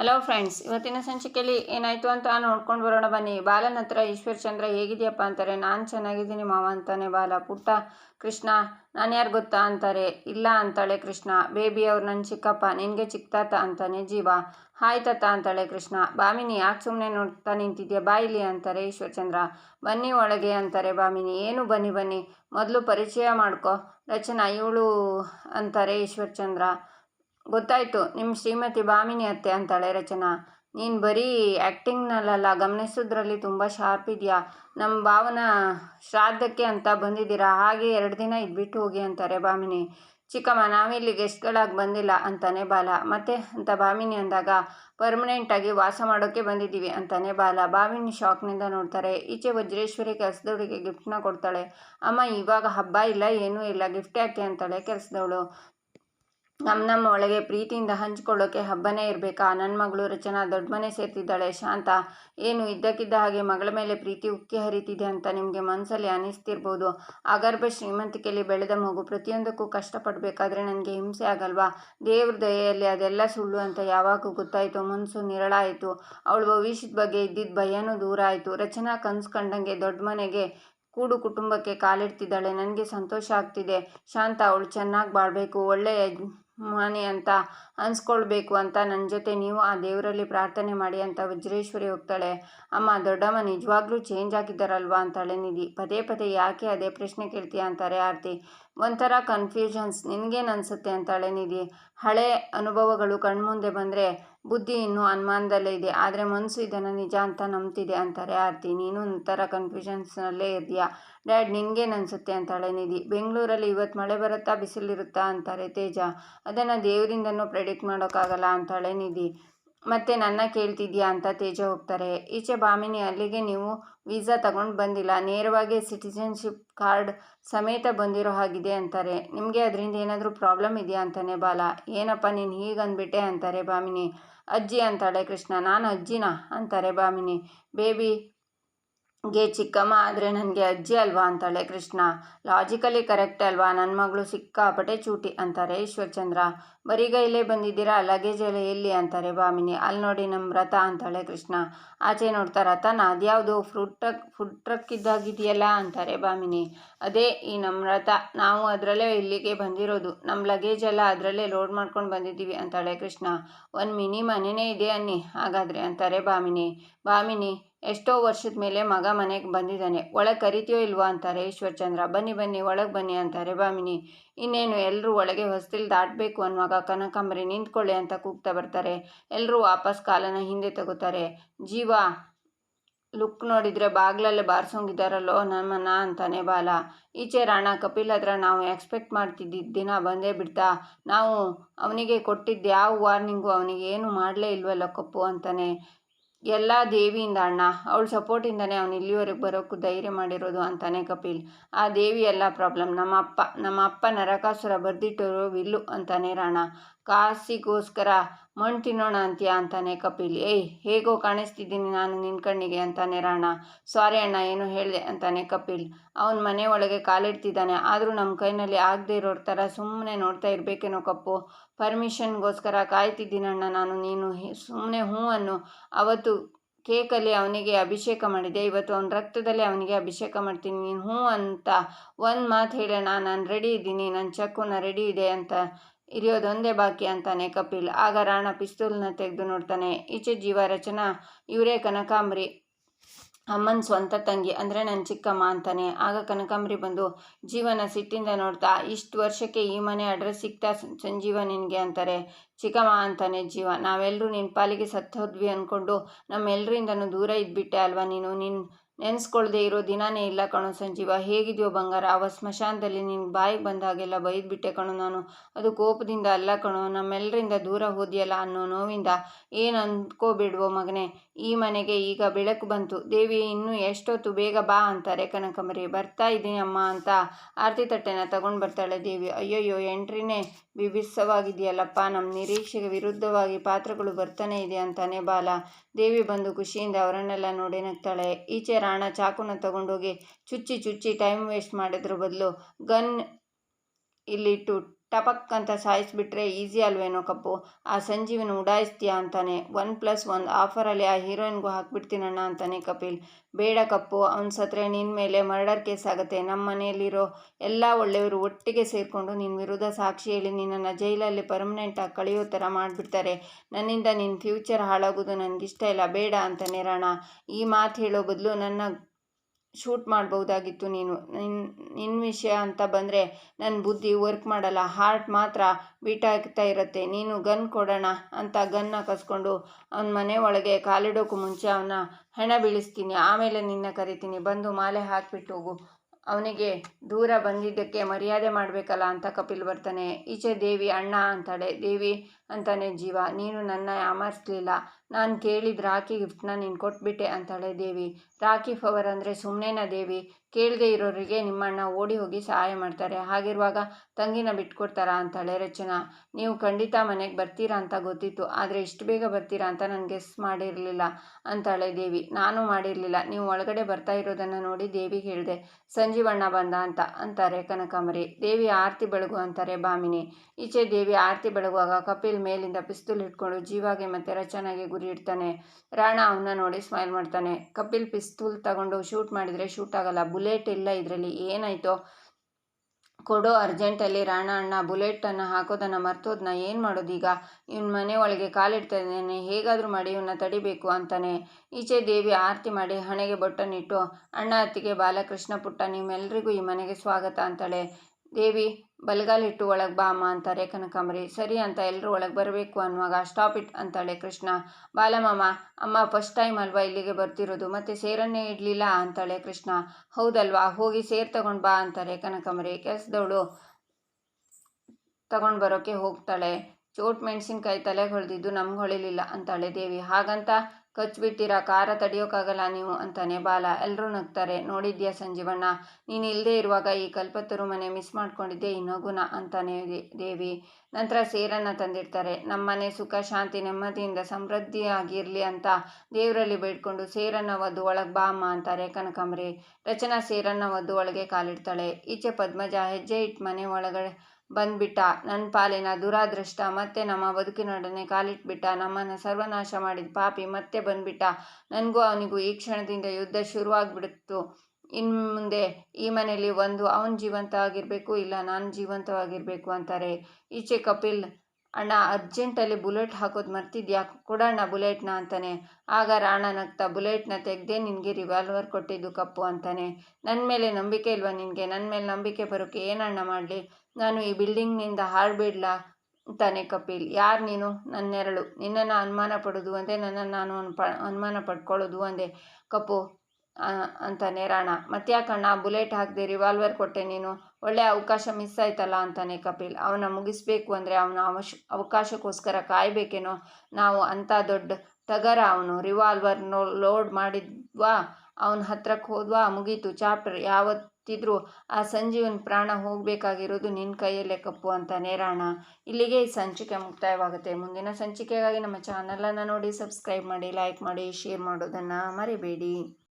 Hello friends ಇವತ್ತಿನ ಸಂಚಿಕೆಯಲ್ಲಿ ಏನಾಯಿತು ಅಂತ ನೋಡ್ಕೊಂಡು ಬರೋಣ ಬನ್ನಿ. ಬಾಲನ ಹತ್ರ ಈಶ್ವರ್ ಚಂದ್ರ ಹೇಗಿದೆಯಪ್ಪ ಅಂತಾರೆ? ನಾನು ಚೆನ್ನಾಗಿದ್ದೀನಿ ಮಾವ ಅಂತಾನೆ ಬಾಲ. ಪುಟ್ಟ ಕೃಷ್ಣ, ನಾನು ಯಾರು ಗೊತ್ತಾ ಅಂತಾರೆ? ಇಲ್ಲ ಅಂತಾಳೆ ಕೃಷ್ಣ. ಬೇಬಿ ಅವ್ರು ನನ್ನ ಚಿಕ್ಕಪ್ಪ, ನಿನಗೆ ಚಿಕ್ಕತಾತ ಅಂತಾನೆ ಜೀವ. ಹಾಯ್ ತಾತ ಅಂತಾಳೆ ಕೃಷ್ಣ. ಬಾಮಿನಿ, ಯಾಕೆ ಸುಮ್ಮನೆ ನೋಡ್ತಾ ನಿಂತಿದ್ಯಾ? ಬಾಯಿಲಿ ಅಂತಾರೆ ಈಶ್ವರ್ಚಂದ್ರ ಬನ್ನಿ ಒಳಗೆ ಅಂತಾರೆ ಬಾಮಿನಿ. ಏನು ಬನ್ನಿ ಬನ್ನಿ? ಮೊದಲು ಪರಿಚಯ ಮಾಡ್ಕೊ. ರಚನಾ, ಇವಳು ಅಂತಾರೆ ಈಶ್ವರ್ಚಂದ್ರ ಗೊತ್ತಾಯ್ತು. ನಿಮ್ಮ ಶ್ರೀಮತಿ ಭಾಮಿನಿ ಅತ್ತೆ ಅಂತಾಳೆ ರಚನಾ. ನೀನು ಬರೀ ಆ್ಯಕ್ಟಿಂಗ್ನಲ್ಲ ಗಮನಿಸೋದ್ರಲ್ಲಿ ತುಂಬ ಶಾರ್ಪ್ ಇದೆಯಾ? ನಮ್ಮ ಭಾವನ ಶ್ರಾದ್ದಕ್ಕೆ ಅಂತ ಬಂದಿದ್ದೀರಾ? ಹಾಗೆ ಎರಡು ದಿನ ಇದ್ಬಿಟ್ಟು ಹೋಗಿ ಅಂತಾರೆ ಭಾಮಿನಿ ಚಿಕ್ಕಮ್ಮ, ನಾವಿಲ್ಲಿ ಗೆಸ್ಟ್ಗಳಾಗಿ ಬಂದಿಲ್ಲ ಅಂತಾನೆ ಬಾಲ. ಮತ್ತೆ ಅಂತ ಭಾಮಿನಿ ಅಂದಾಗ ಪರ್ಮನೆಂಟಾಗಿ ವಾಸ ಮಾಡೋಕ್ಕೆ ಬಂದಿದ್ದೀವಿ ಅಂತಾನೆ ಬಾಲ. ಭಾಮಿನಿ ಶಾಕ್ನಿಂದ ನೋಡ್ತಾರೆ, ಈಚೆ ವಜ್ರೇಶ್ವರಿ ಕೆಲಸದವಳಿಗೆ ಗಿಫ್ಟ್ನ ಕೊಡ್ತಾಳೆ. ಅಮ್ಮ, ಇವಾಗ ಹಬ್ಬ ಇಲ್ಲ, ಏನೂ ಇಲ್ಲ ಗಿಫ್ಟ್ ಯಾಕೆ ಅಂತಾಳೆ ಕೆಲಸದವಳು. ನಮ್ಮ ನಮ್ಮ ಒಳಗೆ ಪ್ರೀತಿಯಿಂದ ಹಂಚ್ಕೊಳ್ಳೋಕೆ ಹಬ್ಬನೇ ಇರಬೇಕಾ? ನನ್ನ ಮಗಳು ರಚನಾ ದೊಡ್ಡ ಮನೆ ಸೇರ್ತಿದ್ದಾಳೆ ಶಾಂತ. ಏನು ಇದ್ದಕ್ಕಿದ್ದ ಹಾಗೆ ಮಗಳ ಮೇಲೆ ಪ್ರೀತಿ ಉಕ್ಕಿ ಹರಿತಿದೆ ಅಂತ ನಿಮಗೆ ಮನಸ್ಸಲ್ಲಿ ಅನಿಸ್ತಿರ್ಬೋದು. ಅಗರ್ಭ ಶ್ರೀಮಂತಿಕೆಯಲ್ಲಿ ಬೆಳೆದ ಮಗು ಪ್ರತಿಯೊಂದಕ್ಕೂ ಕಷ್ಟಪಡಬೇಕಾದ್ರೆ ನನಗೆ ಹಿಂಸೆ ಆಗಲ್ವಾ? ದೇವ್ರ ದಯೆಯಲ್ಲಿ ಅದೆಲ್ಲ ಸುಳ್ಳು ಅಂತ ಯಾವಾಗ ಗೊತ್ತಾಯಿತು. ಮನಸ್ಸು ನಿರಳಾಯಿತು. ಅವಳು ಭವಿಷ್ಯದ ಬಗ್ಗೆ ಇದ್ದಿದ್ದ ಭಯನೂ ದೂರ ಆಯಿತು. ರಚನಾ ಕನ್ಸು ದೊಡ್ಡ ಮನೆಗೆ ಕೂಡು ಕುಟುಂಬಕ್ಕೆ ಕಾಲಿಡ್ತಿದ್ದಾಳೆ. ನನಗೆ ಸಂತೋಷ ಆಗ್ತಿದೆ. ಶಾಂತ, ಅವಳು ಚೆನ್ನಾಗಿ ಬಾಳಬೇಕು. ಒಳ್ಳೆಯ ಮನೆ ಅಂತ ಅನ್ಸ್ಕೊಳ್ಬೇಕು ಅಂತ ನನ್ನ ಜೊತೆ ನೀವು ಆ ದೇವರಲ್ಲಿ ಪ್ರಾರ್ಥನೆ ಮಾಡಿ ಅಂತ ವಜ್ರೇಶ್ವರಿ ಹೋಗ್ತಾಳೆ. ಅಮ್ಮ, ದೊಡ್ಡಮ್ಮ ನಿಜವಾಗ್ಲೂ ಚೇಂಜ್ ಆಗಿದ್ದಾರಲ್ವಾ ಅಂತಾಳೆ ನಿಧಿ. ಪದೇ ಪದೇ ಯಾಕೆ ಅದೇ ಪ್ರಶ್ನೆ ಕೇಳ್ತೀಯ ಅಂತಾರೆ ಆರ್ತಿ. ಒಂಥರ ಕನ್ಫ್ಯೂಷನ್ಸ್ ನಿನಗೇನು ಅನಿಸುತ್ತೆ ಅಂತಾಳೆ ನಿಧಿ. ಹಳೆ ಅನುಭವಗಳು ಕಣ್ಮುಂದೆ ಬಂದರೆ ಬುದ್ಧಿ ಇನ್ನೂ ಅನುಮಾನದಲ್ಲೇ ಇದೆ. ಆದರೆ ಮನಸ್ಸು ಇದನ್ನು ನಿಜ ಅಂತ ನಂಬ್ತಿದೆ ಅಂತಾರೆ. ಆರ್ತಿ, ನೀನು ಒಂಥರ ಕನ್ಫ್ಯೂಷನ್ಸ್ನಲ್ಲೇ ಇದೆಯಾ ಡ್ಯಾಡ್ ನಿನಗೇನು ಅನಿಸುತ್ತೆ ಅಂತಾಳೆ ನಿಧಿ ಬೆಂಗಳೂರಲ್ಲಿ ಇವತ್ತು ಮಳೆ ಬರುತ್ತಾ, ಬಿಸಿಲಿರುತ್ತಾ ಅಂತಾರೆ ತೇಜ. ಅದನ್ನು ದೇವರಿಂದನೂ ಪ್ರೆಡಿಕ್ಟ್ ಮಾಡೋಕ್ಕಾಗಲ್ಲ ಅಂತಾಳೆ ನಿಧಿ ಮತ್ತೆ ನನ್ನ ಕೇಳ್ತಿದ್ಯಾ ಅಂತ ತೇಜ ಹೋಗ್ತಾರೆ. ಈಚೆ ಬಾಮಿನಿ ಅಲ್ಲಿಗೆ ನೀವು ವೀಸಾ ತಗೊಂಡು ಬಂದಿಲ್ಲ. ನೇರವಾಗಿ ಸಿಟಿಜನ್ಶಿಪ್ ಕಾರ್ಡ್ ಸಮೇತ ಬಂದಿರೋ ಹಾಗಿದೆ ಅಂತಾರೆ. ನಿಮಗೆ ಅದರಿಂದ ಏನಾದರೂ ಪ್ರಾಬ್ಲಮ್ ಇದೆಯಾ ಅಂತಾನೆ ಬಾಲ. ಏನಪ್ಪ ನೀನು ಹೀಗೆ ಅಂದ್ಬಿಟ್ಟೆ ಅಂತಾರೆ ಭಾಮಿನಿ ಅಜ್ಜಿ ಅಂತಾಳೆ ಕೃಷ್ಣ. ನಾನು ಅಜ್ಜಿನಾ? ಅಂತಾರೆ ಭಾಮಿನಿ ಬೇಬಿ ಗೆ ಚಿಕ್ಕಮ್ಮ ಆದರೆ ನನಗೆ ಅಜ್ಜಿ ಅಲ್ವಾ ಅಂತಾಳೆ ಕೃಷ್ಣ. ಲಾಜಿಕಲಿ ಕರೆಕ್ಟ್ ಅಲ್ವಾ? ನನ್ನ ಮಗಳು ಸಿಕ್ಕಾಪಟ್ಟೆ ಚೂಟಿ ಅಂತಾರೆ ಈಶ್ವರ್ಚಂದ್ರ ಬರಿಗೈಲೇ ಬಂದಿದ್ದೀರಾ? ಲಗೇಜ್ ಎಲ್ಲ ಎಲ್ಲಿ ಅಂತಾರೆ ಭಾಮಿನಿ. ಅಲ್ಲಿ ನೋಡಿ ನಮ್ಮ ರಥ ಅಂತಾಳೆ ಕೃಷ್ಣ. ಆಚೆ ನೋಡ್ತಾ ರಥನ? ಅದ್ಯಾವುದು? ಫ್ರೂಟ್ ಟ್ರಕ್ ಫುಡ್ ಟ್ರಕ್ ಇದ್ದಾಗಿದೆಯಲ್ಲ ಅಂತಾರೆ ಭಾಮಿನಿ. ಅದೇ ಈ ನಮ್ಮ ರಥ. ನಾವು ಅದರಲ್ಲೇ ಇಲ್ಲಿಗೆ ಬಂದಿರೋದು. ನಮ್ಮ ಲಗೇಜ್ ಎಲ್ಲ ಅದರಲ್ಲೇ ಲೋಡ್ ಮಾಡ್ಕೊಂಡು ಬಂದಿದ್ದೀವಿ ಅಂತಾಳೆ ಕೃಷ್ಣ. ಒಂದು ಮಿನಿ ಮನೆಯೇ ಇದೆ ಅನ್ನಿ. ಹಾಗಾದರೆ ಅಂತಾರೆ ಭಾಮಿನಿ. ಭಾಮಿನಿ ಎಷ್ಟೋ ವರ್ಷದ ಮೇಲೆ ಮಗ ಮನೆಗೆ ಬಂದಿದ್ದಾನೆ. ಒಳಗೆ ಕರಿತೀಯೋ ಇಲ್ವಾ ಅಂತಾರೆ ಈಶ್ವರ್ಚಂದ್ರ. ಬನ್ನಿ ಬನ್ನಿ, ಒಳಗೆ ಬನ್ನಿ ಅಂತಾರೆ ಭಾಮಿನಿ ಇನ್ನೇನು ಎಲ್ಲರೂ ಒಳಗೆ ಹೊಸ್ತಿಲ್ ದಾಟಬೇಕು ಅನ್ನುವಾಗ ಕನಕಾಂಬರಿ ನಿಂತ್ಕೊಳ್ಳಿ ಅಂತ ಕೂಗ್ತಾ ಬರ್ತಾರೆ. ಎಲ್ಲರೂ ವಾಪಸ್ ಕಾಲನ ಹಿಂದೆ ತಗೋತಾರೆ. ಜೀವ, ಲುಕ್ ನೋಡಿದರೆ ಬಾಗ್ಲಲ್ಲೇ ಬಾರಿಸೋಂಗಿದ್ದಾರಲ್ಲೋ ನಮ್ಮನ್ನ ಅಂತಾನೆ ಬಾಲ. ಈಚೆ ರಾಣ ಕಪಿಲ್ ಹತ್ರ ನಾವು ಎಕ್ಸ್ಪೆಕ್ಟ್ ಮಾಡ್ತಿದ್ದಿದ್ದ ದಿನ ಬಂದೇ ಬಿಡ್ತಾ. ನಾವು ಅವನಿಗೆ ಕೊಟ್ಟಿದ್ದ ಯಾವ ವಾರ್ನಿಂಗು ಅವನಿಗೆ ಏನು ಮಾಡಲೇ ಇಲ್ವಲ್ಲ ಕಪ್ಪು ಅಂತಾನೆ. ಎಲ್ಲ ದೇವಿಯಿಂದ ಅಣ್ಣ, ಅವಳ ಸಪೋರ್ಟಿಂದನೇ ಅವನು ಇಲ್ಲಿವರೆಗೆ ಬರೋಕ್ಕೂ ಧೈರ್ಯ ಮಾಡಿರೋದು ಅಂತಾನೆ ಕಪಿಲ್. ಆ ದೇವಿ ಎಲ್ಲ ಪ್ರಾಬ್ಲಮ್ ನಮ್ಮ ಅಪ್ಪ ನಮ್ಮ ಅಪ್ಪ ನರಕಾಸುರ ಬರ್ದಿಟ್ಟರು ವಿಲ್ಲು ಅಂತಾನೆ ರಾಣ. ಕಾಸಿಗೋಸ್ಕರ ಮಣ್ಣು ತಿನ್ನೋಣ ಅಂತೀಯ ಅಂತಾನೆ ಕಪಿಲ್. ಏಯ್, ಹೇಗೋ ಕಾಣಿಸ್ತಿದ್ದೀನಿ ನಾನು ನಿನ್ನ ಕಣ್ಣಿಗೆ ಅಂತಾನೆ ರಾಣ. ಸಾರಿ ಅಣ್ಣ, ಏನು ಹೇಳಿದೆ ಅಂತಾನೆ ಕಪಿಲ್. ಅವನ ಮನೆ ಒಳಗೆ ಕಾಲಿಡ್ತಿದ್ದಾನೆ. ಆದರೂ ನಮ್ಮ ಕೈನಲ್ಲಿ ಆಗದೆ ಇರೋ ಥರ ಸುಮ್ಮನೆ ನೋಡ್ತಾ ಇರಬೇಕೇನೋ ಕಪ್ಪು. ಪರ್ಮಿಷನ್ಗೋಸ್ಕರ ಕಾಯ್ತಿದ್ದೀನಣ್ಣ ನಾನು, ನೀನು ಸುಮ್ಮನೆ ಹೂವನ್ನು ಅವತ್ತು ಕೇಕಲ್ಲಿ ಅವನಿಗೆ ಅಭಿಷೇಕ ಮಾಡಿದೆ. ಇವತ್ತು ಅವನ ರಕ್ತದಲ್ಲಿ ಅವನಿಗೆ ಅಭಿಷೇಕ ಮಾಡ್ತೀನಿ. ನೀನು ಹ್ಞೂ ಅಂತ ಒಂದು ಮಾತು ಹೇಳೋಣ ನಾನು ರೆಡಿ ಇದ್ದೀನಿ. ನನ್ನ ಚಕ್ಕುನ ರೆಡಿ ಇದೆ ಅಂತ ಇರಿಯೋದೊಂದೇ ಬಾಕಿ ಅಂತಾನೆ ಕಪಿಲ್. ಆಗ ರಾಣ ಪಿಸ್ತೂಲ್ನ ತೆಗೆದು ನೋಡ್ತಾನೆ. ಈಚೆ ಜೀವ ರಚನಾ ಇವರೇ ಕನಕಾಂಬ್ರಿ, ಅಮ್ಮನ ಸ್ವಂತ ತಂಗಿ ಅಂದರೆ ನನ್ನ ಚಿಕ್ಕಮ್ಮ ಅಂತಾನೆ. ಆಗ ಕನಕಾಂಬ್ರಿ ಬಂದು, ಜೀವನ ಸಿಟ್ಟಿಂದ ನೋಡ್ತಾ, ಇಷ್ಟು ವರ್ಷಕ್ಕೆ ಈ ಮನೆ ಅಡ್ರೆಸ್ ಸಿಗ್ತಾ ಸಂಜೀವ ನಿನಗೆ ಅಂತಾರೆ. ಚಿಕ್ಕಮ್ಮ ಅಂತಾನೆ ಜೀವ. ನಾವೆಲ್ಲರೂ ನಿನ್ನ ಪಾಲಿಗೆ ಸತ್ತೋದ್ವಿ ಅಂದ್ಕೊಂಡು ನಮ್ಮೆಲ್ಲರಿಂದನೂ ದೂರ ಇದ್ಬಿಟ್ಟೆ ಅಲ್ವಾ ನೀನು? ನಿನ್ನ ನೆನೆಸ್ಕೊಳ್ದೆ ಇರೋ ದಿನಾನೇ ಇಲ್ಲ ಕಣೋ ಸಂಜೀವ. ಹೇಗಿದೆಯೋ ಬಂಗಾರ. ಅವ ಸ್ಮಶಾನದಲ್ಲಿ ನಿನ್ನ ಬಾಯಿಗೆ ಬಂದಾಗೆಲ್ಲ ಬೈದ್ಬಿಟ್ಟೆ ಕಣೋ ನಾನು. ಅದು ಕೋಪದಿಂದ ಅಲ್ಲ ಕಣೋ. ನಮ್ಮೆಲ್ಲರಿಂದ ದೂರ ಹೋದಿಯಲ್ಲ ಅನ್ನೋ ನೋವಿಂದ. ಏನು ಅಂದ್ಕೋಬಿಡ್ವೋ ಮಗನೇ. ಈ ಮನೆಗೆ ಈಗ ಬೆಳಕು ಬಂತು. ದೇವಿ, ಇನ್ನೂ ಎಷ್ಟೊತ್ತು ಬೇಗ ಬಾ ಅಂತಾರೆ. ಕನಕಂಬರಿ, ಬರ್ತಾ ಇದ್ದೀನಿ ಅಮ್ಮ ಅಂತ ಆರತಿ ತಟ್ಟೆನ ತಗೊಂಡು ಬರ್ತಾಳೆ ದೇವಿ. ಅಯ್ಯಯ್ಯೋ, ಎಂಟ್ರಿನೇ ಬಿಬಿಸವಾಗಿದೆಯಲ್ಲಪ್ಪ ನಮ್ಮ ನಿರೀಕ್ಷೆಗೆ ವಿರುದ್ಧವಾಗಿ ಪಾತ್ರಗಳು ಬರ್ತಾನೆ ಇದೆ ಅಂತಾನೆ ಬಾಲ. ದೇವಿ ಬಂದು ಖುಷಿಯಿಂದ ಅವರನ್ನೆಲ್ಲ ನೋಡಿ ನಗ್ತಾಳೆ. ಈಚೆ ರಾಣ ಚಾಕುನ ತಗೊಂಡೋಗಿ ಚುಚ್ಚಿ ಚುಚ್ಚಿ ಟೈಮ್ ವೇಸ್ಟ್ ಮಾಡಿದ್ರ ಬದಲು ಗನ್ ಇಲ್ಲಿಟ್ಟು ಟಪಕ್ ಅಂತ ಸಾಯಿಸ್ಬಿಟ್ರೆ ಈಸಿ ಅಲ್ವೇನೋ ಕಪ್ಪು? ಆ ಸಂಜೀವಿನ ಉಡಾಯಿಸ್ತೀಯಾ ಅಂತಾನೆ. ಒನ್ ಪ್ಲಸ್ ಒಂದು ಆಫರಲ್ಲಿ ಆ ಹೀರೋಯಿನ್ಗೂ ಹಾಕ್ಬಿಡ್ತೀನಣ್ಣ ಅಂತಾನೆ ಕಪಿಲ್. ಬೇಡ ಕಪ್ಪು, ಅವ್ನ ಸತ್ರೆ ನಿನ್ನ ಮೇಲೆ ಮರ್ಡರ್ ಕೇಸ್ ಆಗುತ್ತೆ. ನಮ್ಮ ಮನೆಯಲ್ಲಿರೋ ಎಲ್ಲ ಒಳ್ಳೆಯವರು ಒಟ್ಟಿಗೆ ಸೇರಿಕೊಂಡು ನಿನ್ನ ವಿರುದ್ಧ ಸಾಕ್ಷಿ ಹೇಳಿ ನಿನ್ನನ್ನು ಜೈಲಲ್ಲಿ ಪರ್ಮನೆಂಟಾಗಿ ಕಳೆಯೋ ಥರ ಮಾಡಿಬಿಡ್ತಾರೆ. ನನ್ನಿಂದ ನಿನ್ನ ಫ್ಯೂಚರ್ ಹಾಳಾಗೋದು ನನಗಿಷ್ಟ ಇಲ್ಲ. ಬೇಡ ಅಂತಾನೆ ರಾಣ. ಈ ಮಾತು ಹೇಳೋ ಬದಲು ನನ್ನ ಶೂಟ್ ಮಾಡ್ಬೋದಾಗಿತ್ತು ನೀನು. ನಿನ್ನ ವಿಷಯ ಅಂತ ಬಂದರೆ ನನ್ನ ಬುದ್ಧಿ ವರ್ಕ್ ಮಾಡಲ್ಲ. ಹಾರ್ಟ್ ಮಾತ್ರ ಬೀಟ್ ಆಗ್ತಾ ಇರುತ್ತೆ. ನೀನು ಗನ್ ಕೊಡೋಣ ಅಂತ ಗನ್ನ ಕಸ್ಕೊಂಡು ಅವನ ಮನೆ ಒಳಗೆ ಕಾಲಿಡೋಕ್ಕೂ ಮುಂಚೆ ಅವನ ಹೆಣ ಬೀಳಿಸ್ತೀನಿ. ಆಮೇಲೆ ನಿನ್ನ ಕರಿತೀನಿ. ಬಂದು ಮಾಲೆ ಹಾಕಿಬಿಟ್ಟು ಹೋಗು. ಅವನಿಗೆ ದೂರ ಬಂದಿದ್ದಕ್ಕೆ ಮರ್ಯಾದೆ ಮಾಡಬೇಕಲ್ಲ ಅಂತ ಕಪಿಲ್ ಬರ್ತಾನೆ. ಈಚೆ ದೇವಿ ಅಣ್ಣ ಅಂತಾಳೆ. ದೇವಿ ಅಂತಾನೆ ಜೀವ, ನೀನು ನನ್ನ ಯಾಮಾರಿಸ್ಲಿಲ್ಲ. ನಾನು ಕೇಳಿದ ರಾಖಿ ಗಿಫ್ಟ್ನ ನೀನು ಕೊಟ್ಬಿಟ್ಟೆ ಅಂತಾಳೆ ದೇವಿ. ರಾಖಿ ಫವರ್ ಅಂದರೆ ಸುಮ್ಮನೆನ ದೇವಿ? ಕೇಳದೆ ಇರೋರಿಗೆ ನಿಮ್ಮಣ್ಣ ಓಡಿ ಹೋಗಿ ಸಹಾಯ ಮಾಡ್ತಾರೆ. ಹಾಗಿರುವಾಗ ತಂಗಿನ ಬಿಟ್ಕೊಡ್ತಾರಾ ಅಂತಾಳೆ ರಚನಾ. ನೀವು ಖಂಡಿತ ಮನೆಗೆ ಬರ್ತೀರಾ ಅಂತ ಗೊತ್ತಿತ್ತು. ಆದರೆ ಇಷ್ಟು ಬೇಗ ಬರ್ತೀರಾ ಅಂತ ನಾನು ಗೆಸ್ ಮಾಡಿರಲಿಲ್ಲ ಅಂತಾಳೆ ದೇವಿ. ನಾನು ಮಾಡಿರಲಿಲ್ಲ. ನೀವು ಒಳಗಡೆ ಬರ್ತಾ ಇರೋದನ್ನು ನೋಡಿ ದೇವಿ ಹೇಳಿದೆ. ಸಂಜೀವಣ್ಣ ಬಂದ ಅಂತ ಅಂತಾರೆ ಕನಕಾಂಬರಿ. ದೇವಿ ಆರತಿ ಬೆಳಗು ಅಂತಾರೆ ಬಾಮಿನಿ. ಈಚೆ ದೇವಿ ಆರತಿ ಬೆಳಗುವಾಗ ಕಪಿಲ್ ಮೇಲಿಂದ ಪಿಸ್ತೂಲ್ ಇಟ್ಕೊಂಡು ಜೀವಾಗೆ ಮತ್ತೆ ರಚನಾಗೆ ಗುರಿ ಇಡ್ತಾನೆ. ರಾಣ ಅವನ್ನ ನೋಡಿ ಸ್ಮೈಲ್ ಮಾಡ್ತಾನೆ. ಕಪಿಲ್ ಪಿಸ್ತೂಲ್ ತಗೊಂಡು ಶೂಟ್ ಮಾಡಿದರೆ ಶೂಟ್ ಆಗಲ್ಲ. ಬುಲೆಟ್ ಇಲ್ಲ ಇದರಲ್ಲಿ. ಏನಾಯ್ತೋ? ಕೊಡೋ ಅರ್ಜೆಂಟಲ್ಲಿ ರಾಣ ಅಣ್ಣ ಬುಲೆಟನ್ನು ಹಾಕೋದನ್ನು ಮರ್ತೋದನ್ನ ಏನು ಮಾಡೋದೀಗ ಇವನ ಮನೆ ಒಳಗೆ ಕಾಲಿಡ್ತಾ ಇದ್ದಾನೆ ಹೇಗಾದರೂ ಮಾಡಿ ಇವನ್ನ ತಡಿಬೇಕು ಅಂತಾನೆ. ಈಚೆ ದೇವಿ ಆರತಿ ಮಾಡಿ ಹಣೆಗೆ ಬೊಟ್ಟನಿಟ್ಟು ಅಣ್ಣ ಅತ್ತಿಗೆ ಬಾಲಕೃಷ್ಣ ಪುಟ್ಟ ನಿಮ್ಮೆಲ್ಲರಿಗೂ ಈ ಮನೆಗೆ ಸ್ವಾಗತ ಅಂತಾಳೆ. ದೇವಿ ಬಲಗಾಲಿಟ್ಟು ಒಳಗೆ ಬಾ ಅಮ್ಮ ಅಂತಾರೆ ಕನಕಾಂಬರಿ. ಸರಿ ಅಂತ ಎಲ್ಲರೂ ಒಳಗೆ ಬರಬೇಕು ಅನ್ನುವಾಗ ಸ್ಟಾಪ್ ಇಟ್ ಅಂತಾಳೆ ಕೃಷ್ಣ. ಬಾಲಮಾಮ, ಅಮ್ಮ ಫಸ್ಟ್ ಟೈಮ್ ಅಲ್ವಾ ಇಲ್ಲಿಗೆ ಬರ್ತಿರೋದು? ಮತ್ತೆ ಸೇರನ್ನೇ ಇಡಲಿಲ್ಲ? ಅಂತಾಳೆ ಕೃಷ್ಣ. ಹೌದಲ್ವಾ, ಹೋಗಿ ಸೇರ್ ತಗೊಂಡು ಬಾ ಅಂತಾರೆ ಕನಕಾಂಬರಿ. ಕೆಲಸದವಳು ತಗೊಂಡು ಬರೋಕ್ಕೆ ಹೋಗ್ತಾಳೆ. ಚೋಟ್ ಮೆಣಸಿನ್ಕಾಯಿ ತಲೆಗೆ ಹೊಳೆದಿದ್ದು ನಮ್ಗೆ ಹೊಳಿಲಿಲ್ಲ ಅಂತಾಳೆ ದೇವಿ. ಹಾಗಂತ ಕಚ್ಬಿಟ್ಟಿರ? ಕಾರ ತಡಿಯೋಕ್ಕಾಗಲ್ಲ ನೀವು ಅಂತಾನೆ ಬಾಲ. ಎಲ್ಲರೂ ನಗ್ತಾರೆ. ನೋಡಿದ್ಯಾ ಸಂಜೀವಣ್ಣ? ನೀನು ಇಲ್ಲದೆ ಇರುವಾಗ ಈ ಕಲ್ಪತರು ಮನೆ ಮಿಸ್ ಮಾಡ್ಕೊಂಡಿದ್ದೆ ಈ ನಗುನ ಅಂತಾನೆ ದೇವಿ. ನಂತರ ಸೇರನ್ನು ತಂದಿರ್ತಾರೆ ನಮ್ಮನೆ ಸುಖ, ಶಾಂತಿ, ನೆಮ್ಮದಿಯಿಂದ ಸಮೃದ್ಧಿಯಾಗಿರಲಿ ಅಂತ ದೇವರಲ್ಲಿ ಬೇಡ್ಕೊಂಡು ಸೇರನ್ನ ಒದ್ದು ಒಳಗೆ ಬಾ ಅಮ್ಮ ಅಂತಾರೆ ಕನಕಾಂಬರಿ. ರಚನಾ ಸೇರನ್ನ ಒದ್ದು ಒಳಗೆ ಕಾಲಿಡ್ತಾಳೆ. ಈಚೆ ಪದ್ಮಜ ಹೆಜ್ಜೆ ಇಟ್ಟು ಮನೆ ಒಳಗಡೆ ಬಂದ್ಬಿಟ್ಟ. ನನ್ನ ಪಾಲಿನ ದುರಾದೃಷ್ಟ. ಮತ್ತೆ ನಮ್ಮ ಬದುಕಿನೊಡನೆ ಕಾಲಿಟ್ಬಿಟ್ಟ. ನಮ್ಮನ್ನು ಸರ್ವನಾಶ ಮಾಡಿದ ಪಾಪಿ ಮತ್ತೆ ಬಂದ್ಬಿಟ್ಟ. ನನಗೂ ಅವನಿಗೂ ಈ ಕ್ಷಣದಿಂದ ಯುದ್ಧ ಶುರುವಾಗ್ಬಿಡುತ್ತು ಇನ್ನು ಮುಂದೆ ಈ ಮನೆಯಲ್ಲಿ ಒಂದು ಅವನು ಜೀವಂತ ಇಲ್ಲ ನಾನು ಜೀವಂತವಾಗಿರಬೇಕು ಅಂತಾರೆ. ಈಚೆ ಕಪಿಲ್, ಅಣ್ಣ, ಅರ್ಜೆಂಟಲ್ಲಿ ಬುಲೆಟ್ ಹಾಕೋದು ಮರ್ತಿದ್ಯಾ? ಕೊಡೋಣ ಬುಲೆಟ್ನ ಅಂತಾನೆ. ಆಗ ರಾಣ ನಗ್ತಾ, ಬುಲೆಟ್ನ ತೆಗ್ದೆ ನಿನಗೆ ರಿವಾಲ್ವರ್ ಕೊಟ್ಟಿದ್ದು ಕಪ್ಪು ಅಂತಾನೆ. ನನ್ನ ಮೇಲೆ ನಂಬಿಕೆ ಇಲ್ವಾ ನಿನಗೆ? ನನ್ನ ಮೇಲೆ ನಂಬಿಕೆ ಬರೋಕ್ಕೆ ಏನಣ್ಣ ಮಾಡಲಿ? ನಾನು ಈ ಬಿಲ್ಡಿಂಗ್ನಿಂದ ಹಾರಬೇಡ್ಲ ತಾನೆ ಕಪಿಲ್. ಯಾರು ನೀನು? ನನ್ನೆರಳು. ನಿನ್ನನ್ನು ಅನುಮಾನ ಪಡೋದು ಅಂದರೆ ನನ್ನನ್ನು ನಾನು ಅನ್ಪ ಅನುಮಾನ ಪಡ್ಕೊಳ್ಳೋದು ಅಂದೆ. ಕಪ್ಪು ಅಂತಾನೆ ರಾಣ. ಮತ್ತ್ಯಾಕಣ್ಣ, ಬುಲೆಟ್ ಹಾಕದೆ ರಿವಾಲ್ವರ್ ಕೊಟ್ಟೆ ನೀನು. ಒಳ್ಳೆಯ ಅವಕಾಶ ಮಿಸ್ ಆಯ್ತಲ್ಲ ಅಂತಾನೆ ಕಪಿಲ್. ಅವನ ಮುಗಿಸ್ಬೇಕು ಅಂದರೆ ಅವನ ಅವಶ, ಅವಕಾಶಕ್ಕೋಸ್ಕರ ಕಾಯಬೇಕೇನೋ? ನಾವು ಅಂಥ ದೊಡ್ಡ ಟಗರ ಅವನು. ರಿವಾಲ್ವರ್ ಲೋಡ್ ಮಾಡಿದ್ವಾ? ಅವನ ಹತ್ರಕ್ಕೆ ಹೋದ್ವಾ? ಮುಗೀತು. ಚಾಪ್ಟರ್ ಯಾವತ್ತಿದ್ರೂ ಆ ಸಂಜೀವನ ಪ್ರಾಣ ಹೋಗಬೇಕಾಗಿರೋದು ನಿನ್ನ ಕೈಯಲ್ಲೇ ಕಪ್ಪು ಅಂತ ನೇರಾಣ ಇಲ್ಲಿಗೆ ಈ ಸಂಚಿಕೆ ಮುಕ್ತಾಯವಾಗುತ್ತೆ. ಮುಂದಿನ ಸಂಚಿಕೆಗಾಗಿ ನಮ್ಮ ಚಾನಲನ್ನು ನೋಡಿ ಸಬ್ಸ್ಕ್ರೈಬ್ ಮಾಡಿ ಲೈಕ್ ಮಾಡಿ ಶೇರ್ ಮಾಡೋದನ್ನು ಮರಿಬೇಡಿ.